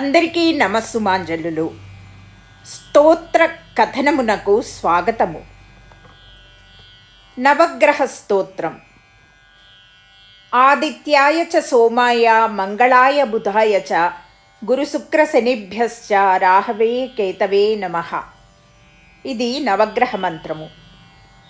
అందరికీ నమస్సుమాంజలులు. స్తోత్ర కథనమునకు స్వాగతము. నవగ్రహ స్తోత్రం. ఆదిత్యాయ చ సోమాయ మంగళాయ బుధాయ చ గురుశుక్రశనిభ్యశ్చ రాహవే కేతవే నమ. ఇది నవగ్రహ మంత్రము.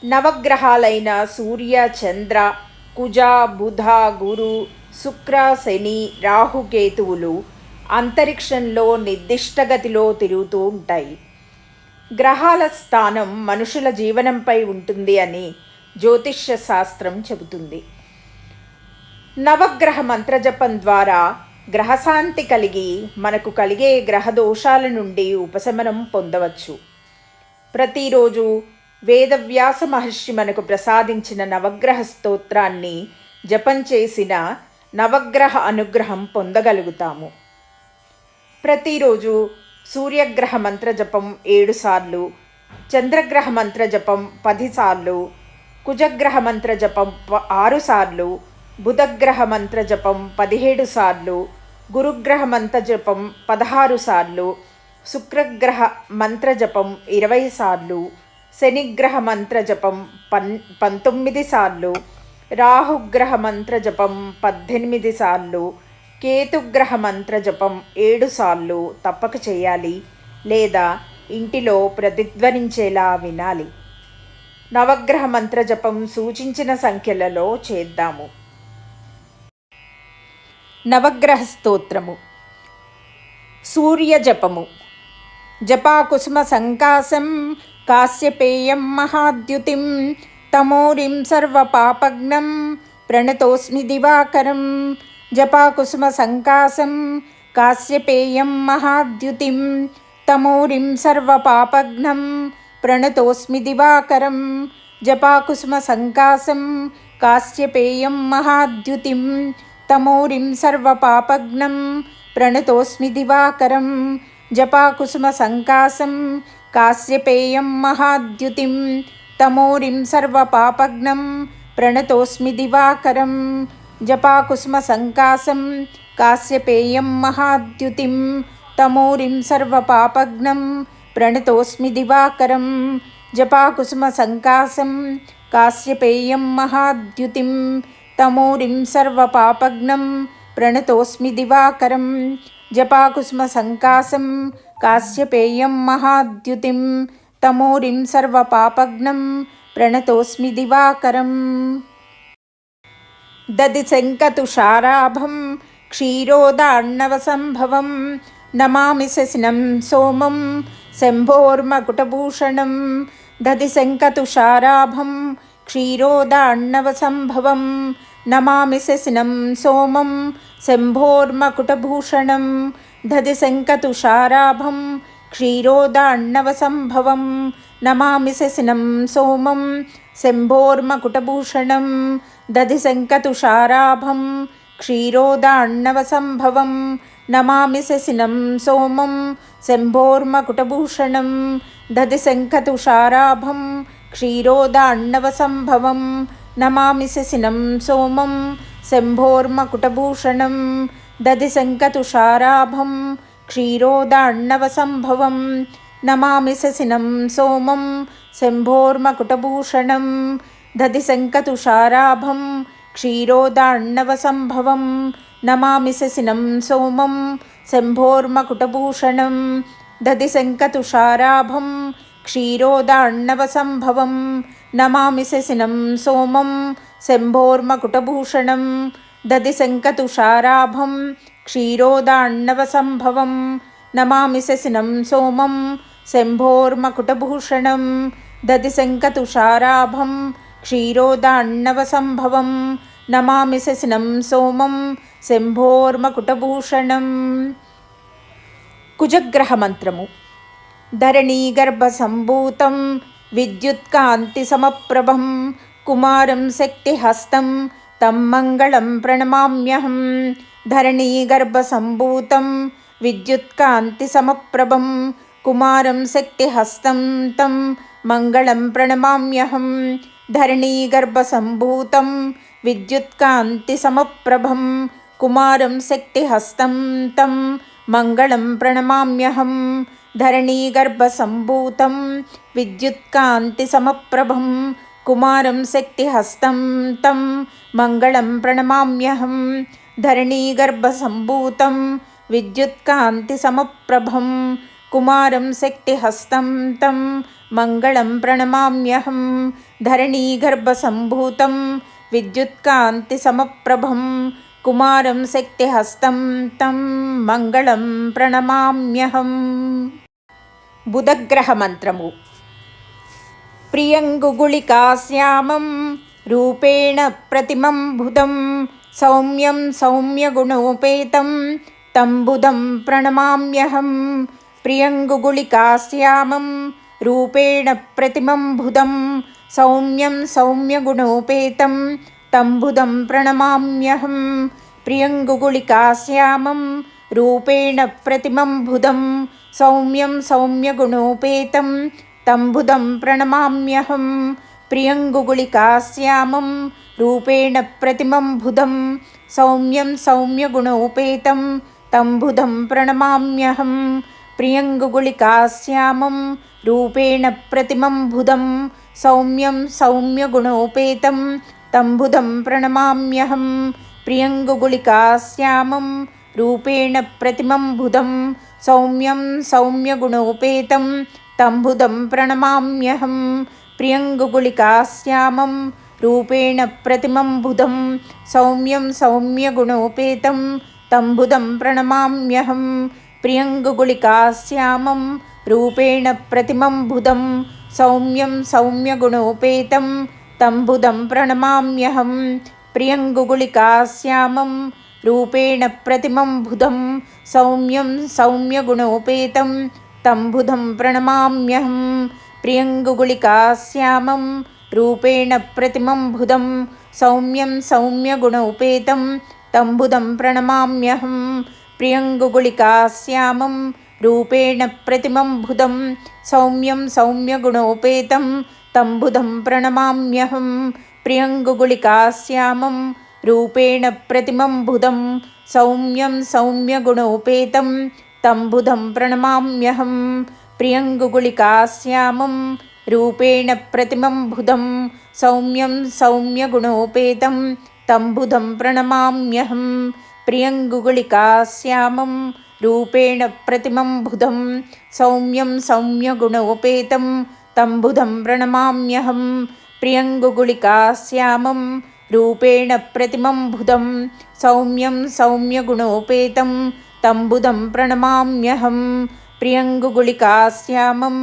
నవగ్రహాలైన సూర్య చంద్ర కుజ బుధ గురు శుక్ర శని రాహుకేతువులు అంతరిక్షంలో నిర్దిష్టగతిలో తిరుగుతూ ఉంటాయి. గ్రహాల స్థానం మనుషుల జీవనంపై ఉంటుంది అని జ్యోతిష్య శాస్త్రం చెబుతుంది. నవగ్రహ మంత్రజపం ద్వారా గ్రహశాంతి కలిగి మనకు కలిగే గ్రహ దోషాల నుండి ఉపశమనం పొందవచ్చు. ప్రతిరోజు వేదవ్యాస మహర్షి మనకు ప్రసాదించిన నవగ్రహ స్తోత్రాన్ని జపం చేసిన నవగ్రహ అనుగ్రహం పొందగలుగుతాము. ప్రతిరోజు సూర్యగ్రహ మంత్ర జపం ఏడు సార్లు చంద్రగ్రహ మంత్ర జపం పదిసార్లు కుజగ్రహ మంత్ర జపం ఆరు సార్లు బుధగ్రహ మంత్ర జపం పదిహేడు సార్లు గురుగ్రహ మంత్ర జపం పదహారు సార్లు శుక్రగ్రహ మంత్ర జపం ఇరవై సార్లు శనిగ్రహ మంత్ర జపం పన్ పంతొమ్మిది సార్లు రాహుగ్రహ మంత్ర జపం పద్దెనిమిది సార్లు కేతుగ్రహ మంత్ర జపం ఏడుసార్లు తప్పక చేయాలి లేదా ఇంటిలో ప్రతిధ్వనించేలా వినాలి. నవగ్రహ మంత్ర జపం సూచించిన సంఖ్యలలో చేద్దాము. నవగ్రహ స్తోత్రము సూర్య జపము జపాకుసుమ సంకాశం కాశ్యపేయం మహాద్యుతిం తమోరిం సర్వపాపగ్నం ప్రణతోస్మి దివాకరం జపాకుసుమ సంకాశం కాశ్యపేయం మహాద్యుతిం తమోరిం సర్వపాపగ్నం ప్రణతోస్మి దివాకరం జపాకుసుమ సంకాశం కాశ్యపేయం మహాద్యుతిం తమోరిం సర్వపాపగ్నం ప్రణతోస్మి దివాకరం జపాకుసుమ సంకాశం కాశ్యపేయం మహాద్యుతిం తమోరిం సర్వపాపగ్నం ప్రణతోస్మి దివాకరం జపాకుసుమ సంకాశం కాశ్యపేయం మహాద్యుతిం తమోరిం సర్వపాపగ్నం ప్రణతోస్మి దివాకరం జపాకుసుమ సంకాశం కాశ్యపేయం మహాద్యుతిం తమోరిం సర్వపాపగ్నం ప్రణతోస్మి దివాకరం. జపాకుసుమ సంకాశం కాశ్యపేయం మహాద్యుతిం తమోరిం సర్వపాపగ్నం ప్రణతోస్మి దివాకరం దది శంకతుషారాభం క్షీరోదార్ణవసంభవం నమామి శశినం సోమం శంభోర్మకుటభూషణం దది శంకతుషారాభం క్షీరోదార్ణవసంభవం నమామి శశినం సోమం శంభోర్మకుటభూషణం దది శంకతుషారాభం క్షీరోదార్ణవసంభవం నమామి శశినం సోమం శంభోర్మకుటభూషణం దధి శంకతుషారాభం క్షీరోదార్ణవసంభవం నమామి శశినం సోమం శంభోర్మకుటభూషణం దధి శంఖతుషారాభం క్షీరోదార్ణవసంభవం నమామి శశినం సోమం శంభోర్మకుటభూషణం దధి శంఖతుషారాభం క్షీరోదార్ణవసంభవం నమామి శశినం సోమం శంభోర్మకుటభూషణం దధి శంకతుషారాభం క్షీరోదార్ణవసంభవం నమామి శశినం సోమం क्षीरोदाण्णवसम्भवं नमामि శంకతుషారాభం सोमं నమామి శశినం సోమం శంభోర్మకుటభూషణం. దధి శంకతుషారాభం క్షీరోదార్ణవసంభవం నమామి శశినం సోమం శంభోర్మకుటభూషణం దధి విద్యుత్కాంతి సమప్రభం కుమారం శక్తిహస్తం తం మంగళం ప్రణమామ్యహం. ధరణీగర్భసంభూతం విద్యుత్కాంతిసమప్రభం కుమారం శక్తిహస్తం తం మంగళం ప్రణమామ్యహం ధరణీగర్భసంభూతం విద్యుత్కాంతిసమప్రభం కుమారం శక్తిహస్తం తం మంగళం ప్రణమామ్యహం ధరణీగర్భసంభూతం విద్యుత్కాంతిసమప్రభం కుమారం శక్తిహస్తం తం మంగళం ప్రణమామ్యహం ధరణీగర్భసంభూతం విద్యుత్కాంతిసమప్రభం కుమారం శక్తిహస్తం తం మంగళం ప్రణమామ్యహం బుధగ్రహ మంత్రము ప్రియంగుగుళికా శ్యామం రూపేణ ప్రతిమం బుధం సౌమ్యం సౌమ్యగుణోపేతం తం బుధం ప్రణమామ్యహం ప్రియంగుగుళికా శ్యామం రూపేణ ప్రతిమం బుధం సౌమ్యం సౌమ్యగుణోపేతం తంబుదం ప్రణమామ్యహం ప్రియంగుగుళికాశ్యామం రూపేణ ప్రతిమం బుధం సౌమ్యం సౌమ్యగుణోపేతం తంబుదం ప్రణమామ్యహం ప్రియంగుగుళికాశ్యామం రూపేణ ప్రతిమం బుధం సౌమ్యం సౌమ్యగుణోపేతం తంబుదం ప్రణమామ్యహం ప్రియంగుగుళికాశ్యామం రూపేణ ప్రతిమం బుధం సౌమ్యం సౌమ్యగుణోపేతం తంబుదం ప్రణమామ్యహం ప్రియంగుగుళికాశ్యామం రూపేణ ప్రతిమం బుధం సౌమ్యం సౌమ్యగుణోపేతం తంబుదం ప్రణమామ్యహం ప్రియంగుగుళికాశ్యామం రూపేణ ప్రతిమం బుధం సౌమ్యం సౌమ్యగుణోపేతం తంబుధం ప్రణమామ్యహం ప్రియంగుగుళికాశ్యామం రూపేణ ప్రతిమం బుధం సౌమ్యం సౌమ్యగుణోపేతం తంబుదం ప్రణమామ్యహం ప్రియంగుగుళికాశ్యామం రూపేణ ప్రతిమం బుధం సౌమ్యం సౌమ్యగుణోపేతం తంబుధం ప్రణమామ్యహం ప్రియంగుగుళికాశ్యామం రూపేణ ప్రతిమం బుధం సౌమ్యం సౌమ్యగుణోపేతం తంబుదం ప్రణమామ్యహం ప్రియంగుగుళికాశ్యామం रूपेण प्रतिमम्भुतं सौम्यं सौम्यगुणोपेतं तम्बुधं प्रणमाम्यहं प्रियङ्गुगुलिकास्यामं रूपेण प्रतिमम्भुदं सौम्यं सौम्यगुणोपेतं तम्बुधं प्रणमाम्यहं प्रियङ्गुगुलिकास्यामं रूपेण प्रतिमम्भुदं सौम्यं सौम्यगुणोपेतं तम्बुधं प्रणमाम्यहं प्रियङ्गुगुलिकास्यामं రూపేణ ప్రతిమం బుధం సౌమ్యం సౌమ్యగుణోపేతం తంబుధం ప్రణమామ్యహం ప్రియంగుగుళికాశ్యామం రూపేణ ప్రతిమం బుధం సౌమ్యం సౌమ్యగుణోపేతం తంబుధం ప్రణమామ్యహం ప్రియంగుగుళికాశ్యామం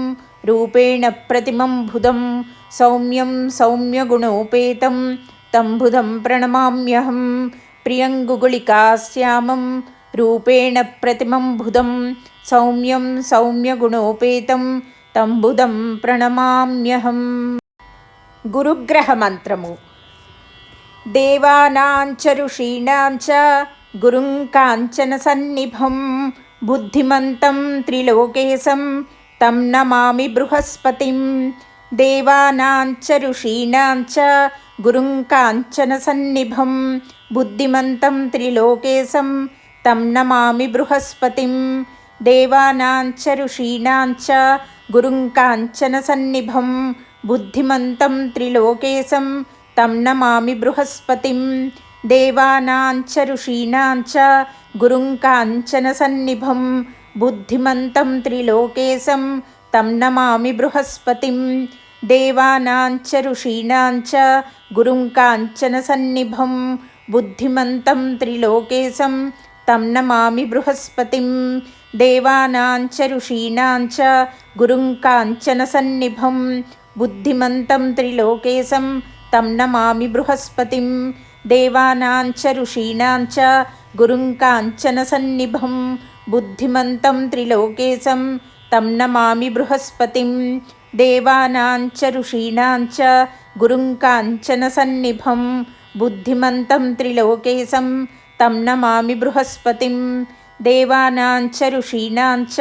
రూపేణ ప్రతిమం బుధం సౌమ్యం సౌమ్యగుణోపేతం తంబుధం ప్రణమామ్యహం ప్రియంగుగుళికాశ్యామం రూపేణ ప్రతిమం బుధం సౌమ్యం సౌమ్యగుణోపేతం తంబుదం ప్రణమామ్యహం. గురుగ్రహమంత్రము. దేవానాంచ ఋషీణాంచ గురుం కాంచన సన్నిభం బుద్ధిమంతం త్రిలోకేశం తం నమామి బృహస్పతిం. దేవానాంచ ఋషీణాంచ గురుం కాంచన సన్నిభం బుద్ధిమంతం త్రిలోకేశం తం నమామి బృహస్పతిం దేవానాంచ ఋషీణాంచ గురుం కాంచనసన్నిభం బుద్ధిమంతం త్రిలోకేశం తం నమామి బృహస్పతిం దేవానాంచ ఋషీణాంచ గురుం కాంచనసన్నిభం బుద్ధిమంతం త్రిలోకేశం తం నమామి బృహస్పతిం దేవానాంచ ఋషీణాంచ గురుం కాంచనసన్నిభం బుద్ధిమంతం త్రిలోకేశం తం నమామి బృహస్పతిం దేవానాంచ ఋషీణాంచ గురుం కాంచన సన్నిభం బుద్ధిమంతం త్రిలోకేశం తం నమామి బృహస్పతిం దేవానాంచ ఋషీణాంచ గురుం కాంచన సన్నిభం బుద్ధిమంతం త్రిలోకేశం తం నమామి బృహస్పతిం దేవానాంచ ఋషీణాంచ గురుం కాంచన సన్నిభం బుద్ధిమంతం త్రిలోకేశం తం నమామి బృహస్పతిం దేవానాంచ ఋషీణాంచ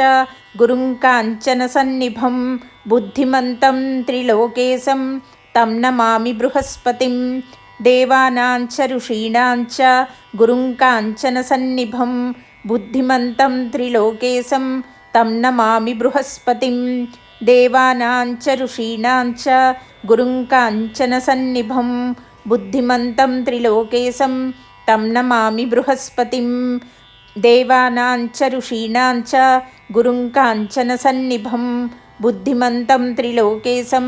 గురుం కాంచన సన్నిభం బుద్ధిమంతం త్రిలోకేశం తం నమామి బృహస్పతిం దేవానాంచ ఋషీణాంచ గురుం కాంచన సన్నిభం బుద్ధిమంతం త్రిలోకేశం తం నమామి బృహస్పతిం దేవానాంచ ఋషీణాంచ గురుం కాంచన సన్నిభం బుద్ధిమంతం త్రిలోకేశం తం నమామి బృహస్పతిం దేవానాంచ ఋషీణాంచ గురుం కాంచన సన్నిభం బుద్ధిమంతం త్రిలోకేశం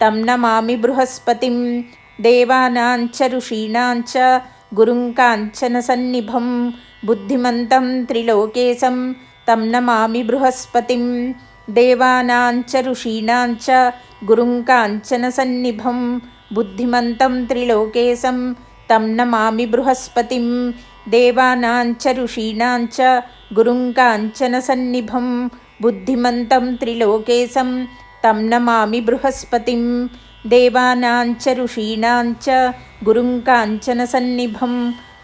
తం నమామి బృహస్పతిం దేవానాంచ ఋషీణాంచ గురుం కాంచన సన్నిభం బుద్ధిమంతం త్రిలోకేశం తం నమామి బృహస్పతిం దేవానాంచ ఋషీణాంచ గురుం కాంచన సన్నిభం బుద్ధిమంతం త్రిలోకేశం తం నమామి బృహస్పతిం దేవానాంచ ఋషీణాంచ గురుం కాంచన సన్నిభం బుద్ధిమంతం త్రిలోకేశం తం నమామి బృహస్పతిం దేవానాంచ ఋషీణాంచ గురుం కాంచన సన్నిభం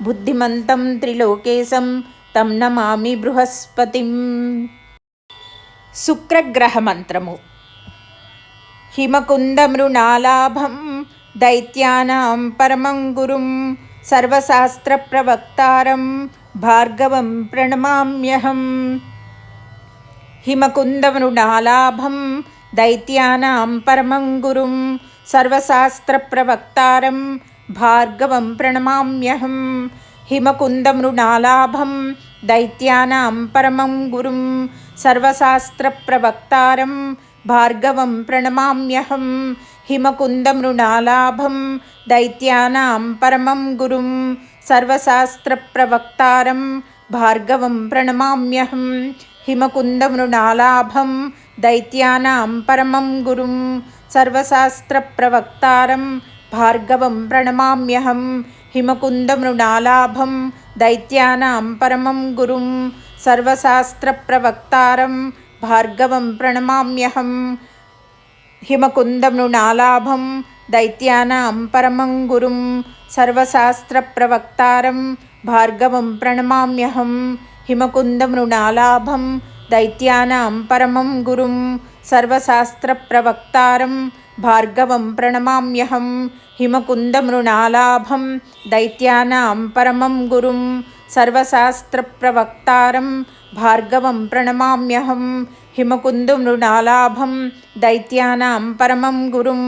బుద్ధిమంతం త్రిలోకేశం తం నమామి బృహస్పతిం శుక్రగ్రహమంత్రము హిమకుందమృణాలాభం దైత్యానాం పరమం గురుం సర్వశాస్త్రప్రవక్తారం భార్గవం ప్రణమామ్యహం. హిమకుందమృణాలాభం దైత్యానాం పరమం గురుం సర్వశాస్త్రప్రవక్తారం భార్గవం ప్రణమామ్యహం. హిమకుందమృణాలాభం దైత్యానాం పరమం గురుం సర్వశాస్త్రప్రవక్తారం భార్గవం ప్రణమామ్యహం. హిమకుందమృణాలాభం దైత్యానాం పరమం గురుం సర్వశాస్త్రప్రవక్తారం భార్గవం ప్రణమామ్యహం హిమకుందమృణాలాభం దైత్యానాం పరమం గురుం సర్వశాస్త్రప్రవక్తారం భార్గవం ప్రణమామ్యహం హిమకుందమృణాలాభం దైత్యానాం పరమం గురుం సర్వశాస్త్రప్రవక్తారం భార్గవం ప్రణమామ్యహం హిమకుందమును నాలాభం దైత్యానాం పరమం గురుం సర్వశాస్త్ర ప్రవక్తారం భార్గవం ప్రణమామ్యహం హిమకుందమును నాలాభం దైత్యానాం పరమం గురుం సర్వశాస్త్ర ప్రవక్తారం భార్గవం ప్రణమామ్యహం హిమకుందమృణాలాభం దైత్యానాం పరమం గురుం సర్వశాస్త్రప్రవక్తారం భార్గవం ప్రణమామ్యహం హిమకుందు మృణాలాభం దైత్యానాం పరమం గురుం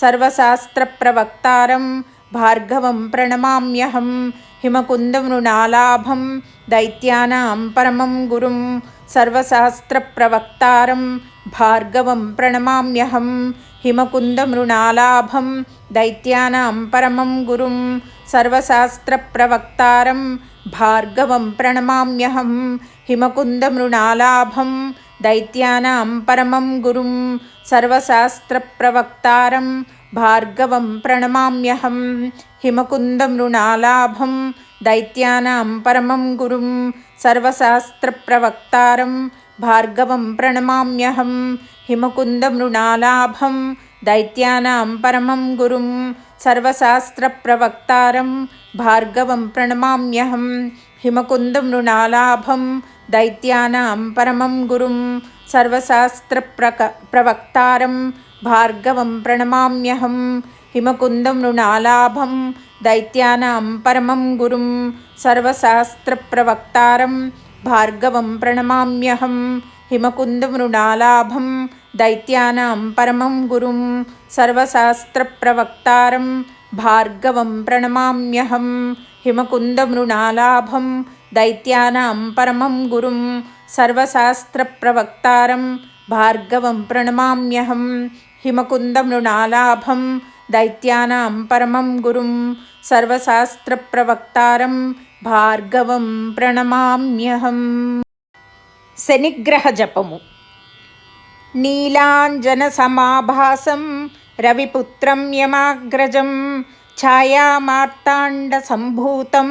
సర్వశాస్త్రప్రవక్తారం భార్గవం ప్రణమామ్యహం హిమకుంద మృణాలాభం దైత్యానాం పరమం గురుం సర్వశాస్త్రప్రవక్తారం భార్గవం ప్రణమామ్యహం హిమకుంద మృణాలాభం దైత్యానాం పరమం గురుం సర్వశాస్త్రప్రవక్తారం భార్గవం ప్రణమామ్యహం హిమకుంద మృణాలాభం హిమకుందమృణాలాభం దైత్యానాం పరమం గురుం సర్వశాస్త్రప్రవక్తారం భార్గవం ప్రణమామ్యహం హిమకుందమృణాలాభం దైత్యానాం పరమం గురుం సర్వశాస్త్రప్రవక్తారం భార్గవం ప్రణమామ్యహం హిమకుందమృణాలాభం దైత్యానాం పరమం గురుం సర్వశాస్త్రప్రవక్తారం భార్గవం ప్రణమామ్యహం హిమకుందమృణాలాభం దైత్యానాం పరమం గురుం సర్వశాస్త్రప్రక ప్రవక్తారం భార్గవం ప్రణమామ్యహం హిమకుందమృణాలాభం దైత్యానాం పరమం గురుం సర్వశాస్త్రప్రవక్తారం భార్గవం ప్రణమామ్యహం హిమకుందమృణాలాభం దైత్యానాం పరమం గురుం సర్వశాస్త్రప్రవక్తారం భార్గవం ప్రణమామ్యహం హిమకుందమృణాలాభం दैत्यानां परमं गुरुं सर्वशास्त्रप्रवक्तारं भार्गवं प्रणमाम्यहं हिमकुन्दमृणालाभं दैत्यानां परमं गुरुं सर्वशास्त्रप्रवक्तारं భార్గవం ప్రణమామ్యహం శనిగ్రహ జపము నీలాంజన సమాభాసం రవిపుత్రం యమాగ్రజం ఛాయామార్తాండ సంభూతం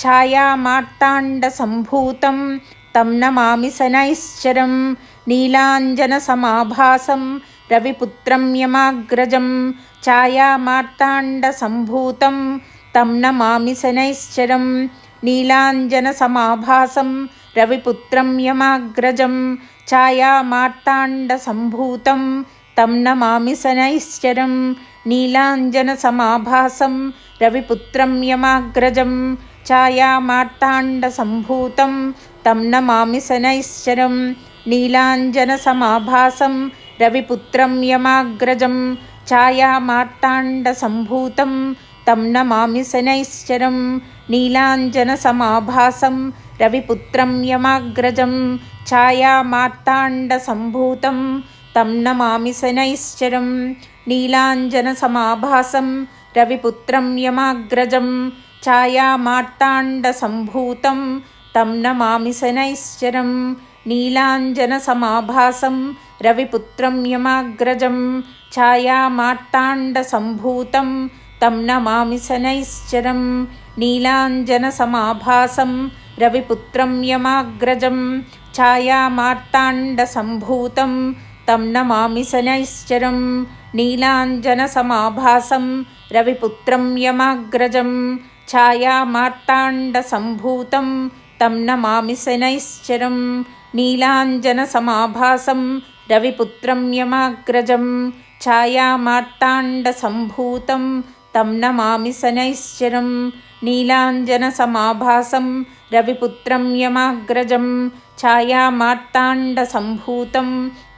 ఛాయామార్తాండసంభూతం తం నమామి శనైశ్చరం నీలాంజనసమాభాసం రవిపుత్రం యమాగ్రజం ఛాయామార్తాండసంభూతం తం నమామి శనైశ్చరం నీలాంజనసమాభాసం రవిపుత్రం యమాగ్రజం ఛాయామార్తాండసంభూతం తం నమామి శనైశ్చరం నీలాంజనసమాభాసం రవిపుత్రం యమాగ్రజం ఛాయామార్తాండసంభూతం తం నమామి శనైశ్చరం నీలాంజనసమాభాసం రవిపుత్రం యమాగ్రజం ఛాయామార్తాండసంభూతం తం నమామి శనైశ్చరం నీలాంజనసమాభాసం రవిపుత్రం యమాగ్రజం ఛాయామార్తాండసంభూతం తం నమామి శనైశ్చరం నీలాంజనసమాభాసం రవిపుత్రం యమాగ్రజం ఛాయామార్తాండసంభూతం తం నమామి శనైశ్చరం నీలాంజనసమాభాసం రవిపుత్రం యమాగ్రజం ఛాయామార్తాండసంభూతం తం నమామి శనైశ్చరం నీలాంజనసమాభాసం రవిపుత్రం యమాగ్రజం ఛాయామార్తాండసంభూతం తం నమామి శనైశ్చరం నీలాంజనసమాభాసం రవిపుత్రం యమాగ్రజం ఛాయామార్తాండసంభూతం తం నమామి శనైశ్చరం నీలాంజనసమాభాసం రవిపుత్రం యమాగ్రజం ఛాయామార్తాండసంభూతం తం నమామి శనైశ్చరం నీలాంజనసమాభాసం రవిపుత్రం యమాగ్రజం ఛాయామార్తాండసంభూతం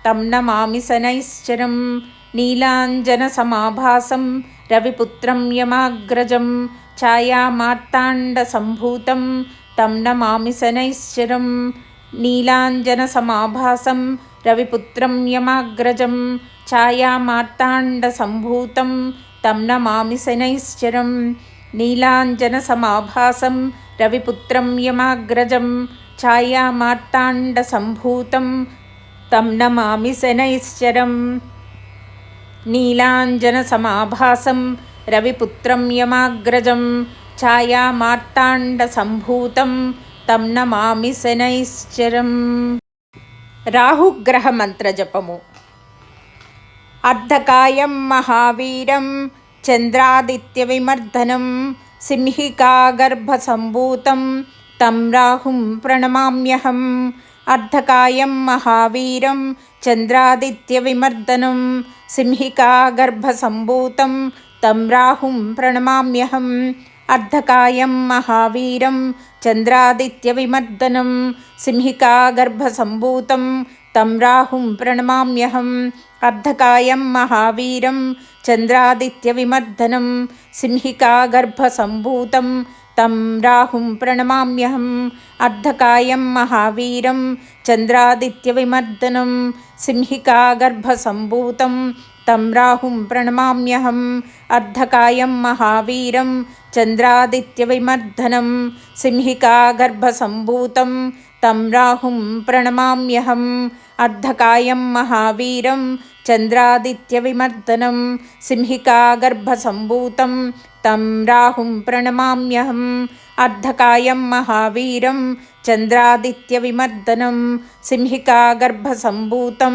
తం నమామి శనైశ్చరం నీలాంజనసమాభాసం రవిపుత్రం యమాగ్రజం ఛాయామార్తాండసంభూతం తం నమామి శనైశ్చరం నీలాంజనసమాభాసం రవిపుత్రం యమాగ్రజం ఛాయామార్తాండసంభూతం తం నమామి శనైశ్చరం నీలాంజనసమాభాసం రవిపుత్రం యమాగ్రజం ఛాయామార్తాండసంభూతం తం నమామి శనైశ్చరం నీలాంజనసమాభాసం రవిపుత్రం యమాగ్రజం ఛాయామార్తాండసంభూతం తం నమామి శనైశ్చరం రాహుగ్రహ మంత్రజపము అర్ధకాయం మహావీరం చంద్రాదిత్య విమర్దనం సింహికాగర్భసంభూతం తం రాహుం ప్రణమామ్యహం అర్ధకాయం మహావీరం చంద్రాదిత్య విమర్దనం సింహికాగర్భసంభూతం తం రాహుం ప్రణమామ్యహం అర్ధకాయం మహావీరం చంద్రాదిత్యవిమర్దనం సింహికాగర్భసంభూతం తం రాహుం ప్రణమామ్యహం అర్ధకాయం మహావీరం చంద్రాదిత్యవిమర్దనం సింహికాగర్భసంభూతం తం రాహుం ప్రణమామ్యహం అర్ధకాయం మహావీరం చంద్రాదిత్యవిమర్దనం సింహికాగర్భసంభూతం తం రాహుం ప్రణమామ్యహం అర్ధకాయం మహావీరం చంద్రాదిత్యవిమర్దనం సింహికాగర్భసంభూతం తం రాహుం ప్రణమామ్యహం అర్ధకాయం మహావీరం చంద్రాదిత్యవిమర్దనం సింహికాగర్భసంభూతం తం రాహుం ప్రణమామ్యహం అర్ధకాయం మహావీరం చంద్రాదిత్యవిమర్దనం సింహికాగర్భసంభూతం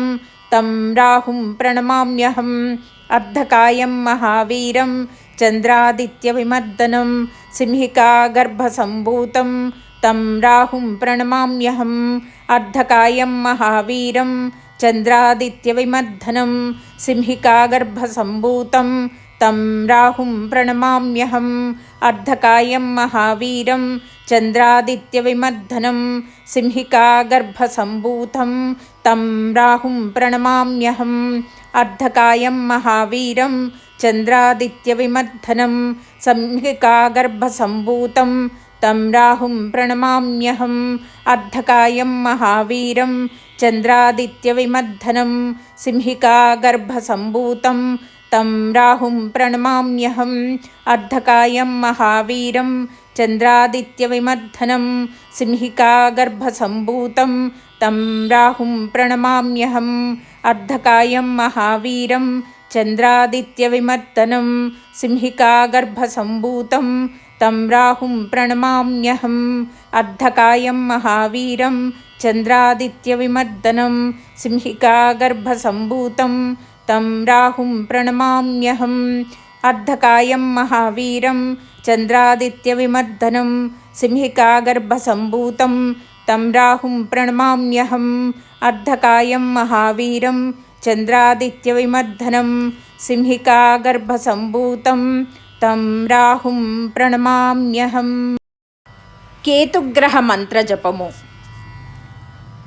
తం రాహుం ప్రణమామ్యహం అర్ధకాయం మహావీరం చంద్రాదిత్యవిమర్దనం సింహికాగర్భసంభూతం తం రాహుం ప్రణమామ్యహం అర్ధకాయం మహావీరం చంద్రాదిత్యవిమర్దనం సింహికాగర్భసంభూతం తం రాహుం ప్రణమామ్యహం అర్ధకాయం మహావీరం చంద్రాదిత్యవిమర్దనం సింహికాగర్భసంభూతం తం రాహుం ప్రణమామ్యహం అర్ధకాయం మహావీరం చంద్రాదిత్యవిమర్దనం సంహికాగర్భసంభూతం తం రాహుం ప్రణమామ్యహం అర్ధకాయం మహావీరం చంద్రాదిత్యవిమర్దనం సింహికాగర్భసంభూతం తం రాహుం ప్రణమామ్యహం అర్ధకాయం మహావీరం చంద్రాదిత్యవిమర్దనం సింహికాగర్భసంభూతం తం రాహుం ప్రణమామ్యహం అర్ధకాయం మహావీరం చంద్రాదిత్యవిమర్దనం సింహికాగర్భసంభూతం తం రాహుం ప్రణమామ్యహం అర్ధకాయం మహావీరం చంద్రాదిత్యవిమర్దనం సింహికాగర్భసంభూతం తం రాహుం ప్రణమామ్యహం అర్ధకాయం మహావీరం చంద్రాదిత్యవిమర్దనం సింహికాగర్భసంభూతం తం రాహుం ప్రణమామ్యహం అర్ధకాయం మహావీరం చంద్రాదిత్యవిమర్దనం సింహికాగర్భసంభూతం తం రాహుం ప్రణమామ్యహం కేతుగ్రహ మంత్రజపము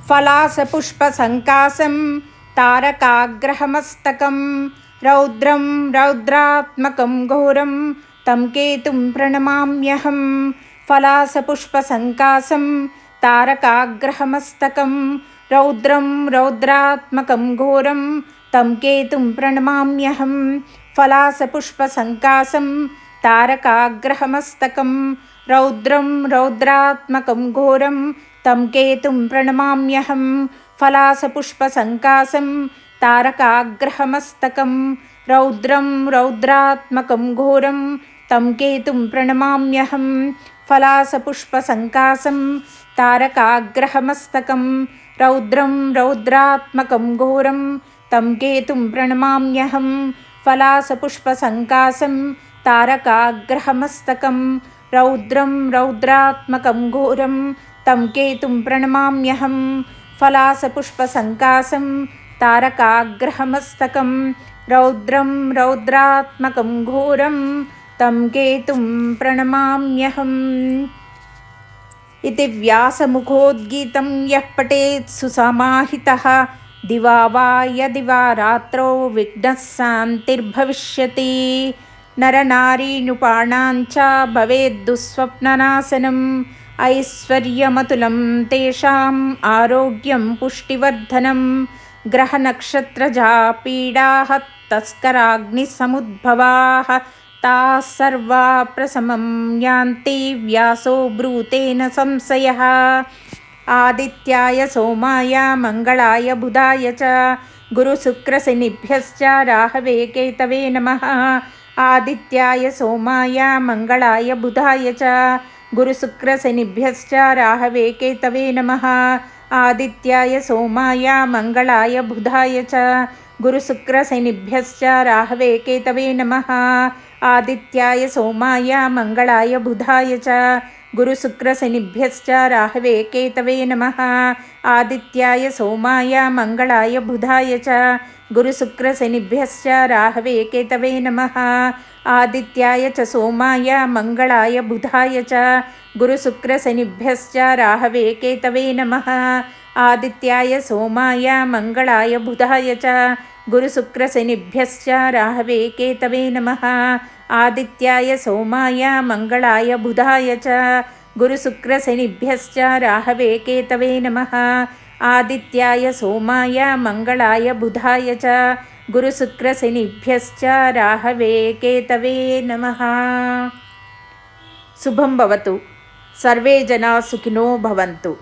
ఫలాసపుష్పసంకాసం తారకాగ్రహమస్తకం రౌద్రం రౌద్రాత్మకం ఘోరం తం కేతుం ప్రణమామ్యహం ఫలాసపుష్పసంకాసం తారకాగ్రహమస్తకం. రౌద్రం రౌద్రాత్మకం ఘోరం. తం కేతుం ప్రణమామ్యహం. ఫలాసపుష్పసంకాసం. తారకాగ్రహమస్తకం. రౌద్రం రౌద్రాత్మకం ఘోరం. తం కేతుం ప్రణమామ్యహం. ఫలాసపుష్పసంకాసం. తారకాగ్రహమస్తకం. రౌద్రం రౌద్రాత్మకం ఘోరం. తం కేతుం ప్రణమామ్యహం. ఫలాసపుష్పసంకాసం. తారకాగ్రహమస్తకం. రౌద్రం రౌద్రాత్మకం ఘోరం. తం కేతుం ప్రణమామ్యహం. ఫలాసపుష్పసంకాసం. తారకాగ్రహమస్తకం. రౌద్రం రౌద్రాత్మకం ఘోరం. తం కేతుం ప్రణమామ్యహం. ఫలాసపుష్పసంకాసం. తారకాగ్రహమస్తకం. రౌద్రం రౌద్రాత్మకం ఘోరం. తం కేతుం ప్రణమామ్యహం. ఇది వ్యాసముఖోద్గీతం యః పఠేత్ సుసమాహితः దివా వా యది వా రాత్రौ విఘ్నः శాంతిర్భవిష్యతి నరనారీనుపాణాం చ భవేద్దుస్వప్ననాశనం ఐశ్వర్యమతులం తేషాం ఆరోగ్యం పుష్టివర్ధనం గ్రహనక్షత్రజా పీడాः తస్కరాగ్నిసముద్భవాः ताः सर्वा प्रसमं यान्ति व्यासो ब्रूतेन संशयः आदित्याय सोमाय मङ्गलाय बुधाय च गुरुशुक्रशनिभ्यश्च राहवे केतवे नमः आदित्याय सोमाय मङ्गलाय बुधाय च गुरुशुक्रशनिभ्यश्च राहवे केतवे नमः आदित्याय सोमाय मङ्गलाय बुधाय च गुरुशुक्रशनिभ्यश्च राहवे केतवे नमः ఆదిత్యాయ సోమాయ మంగళాయ బుధాయ చ గురుశుక్రశనిభ్యశ్చ రాహవే కేతవే నమ ఆదిత్యాయ సోమాయ మంగళాయ బుధాయ చ గురుశుక్రశనిభ్యశ్చ రాహవే కేతవే నమ ఆదిత్యాయ చ సోమాయ మంగళాయ బుధాయ చ గురుశుక్రశనిభ్యశ్చ రాహవే కేతవే నమ ఆదిత్యాయ సోమాయ మంగళాయ బుధాయ చ गुरुशुक्रशनिभ्यश्च राहवे केतवे नमः आदित्याय सोमाय मङ्गलाय बुधाय च गुरुशुक्रशनिभ्यश्च राहवे केतवे नमः आदित्याय सोमाय मङ्गलाय बुधाय च गुरुशुक्रशनिभ्यश्च राहवे केतवे नमः शुभं भवतु सर्वे जनाः सुखिनो भवन्तु